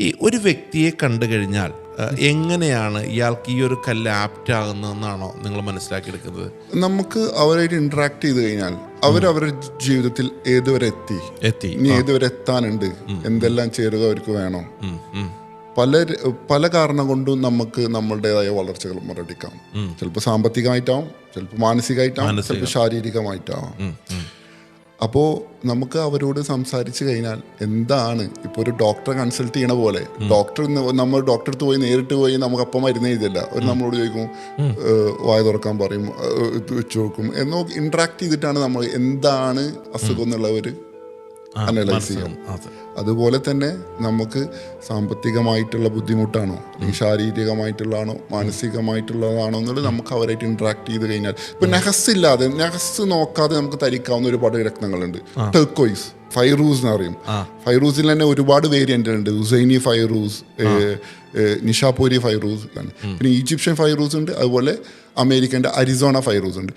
ഈ ഒരു വ്യക്തിയെ കണ്ടു കഴിഞ്ഞാൽ എങ്ങനെയാണ് ഇയാൾക്ക് ഈ ഒരു കല്ല് ആപ്റ്റ് ആകുന്നതെന്നാണോ നിങ്ങൾ മനസ്സിലാക്കിയെടുക്കുന്നത്? നമുക്ക് അവരായിട്ട് ഇന്ററാക്ട് ചെയ്ത് കഴിഞ്ഞാൽ അവർ അവരുടെ ജീവിതത്തിൽ ഏതുവരെ എത്തി? എത്തി. ഇനി ഏതുവരെ എത്താനുണ്ട്? എന്തെല്ലാം ചേരുക അവർക്ക് വേണം. പല പല കാരണം കൊണ്ടും നമുക്ക് നമ്മളുടേതായ വളർച്ചകൾ മുരടിക്കാം. ചിലപ്പോൾ സാമ്പത്തികമായിട്ടാവും ചിലപ്പോൾ മാനസികമായിട്ടാവും ചിലപ്പോൾ ശാരീരികമായിട്ടാവും. അപ്പോൾ നമുക്ക് അവരോട് സംസാരിച്ചു കഴിഞ്ഞാൽ എന്താണ്? ഇപ്പോൾ ഒരു ഡോക്ടറെ കൺസൾട്ട് ചെയ്യണ പോലെ. ഡോക്ടർ നമ്മൾ ഡോക്ടറെ അടുത്ത് പോയി നേരിട്ട് പോയി നമുക്ക് അപ്പം മരുന്ന് ചെയ്തില്ല അവർ നമ്മളോട് ചോദിക്കും വായ തുറക്കാൻ പറയും വെച്ച് നോക്കും. എന്നോ ഇന്ററാക്ട് ചെയ്തിട്ടാണ് നമ്മൾ എന്താണ് അസുഖം എന്നുള്ളവർ അനലൈസ് ചെയ്യും അതുപോലെ തന്നെ നമുക്ക് സാമ്പത്തികമായിട്ടുള്ള ബുദ്ധിമുട്ടാണോ? ശാരീരികമായിട്ടുള്ളതാണോ? മാനസികമായിട്ടുള്ളതാണോ? എന്നുള്ളത് നമുക്ക് അവരായിട്ട് ഇന്ററാക്ട് ചെയ്ത് കഴിഞ്ഞാൽ. ഇപ്പൊ നെഹസ് ഇല്ലാതെ നെഹസ് നോക്കാതെ നമുക്ക് തരിക്കാവുന്ന ഒരുപാട് രത്നങ്ങളുണ്ട് ടെർക്കോയിസ് ഫൈറൂസ് എന്ന് പറയും. ഫൈറൂസിൽ തന്നെ ഒരുപാട് വേരിയന്റ് ഉണ്ട്. ഹുസൈനി ഫൈറൂസ് നിഷാപൂരി ഫൈറൂസ് പിന്നെ ഈജിപ്ഷ്യൻ ഫൈറൂസ് ഉണ്ട്. അതുപോലെ അമേരിക്കന്റെ അരിസോണ ഫൈറൂസ് ഉണ്ട്.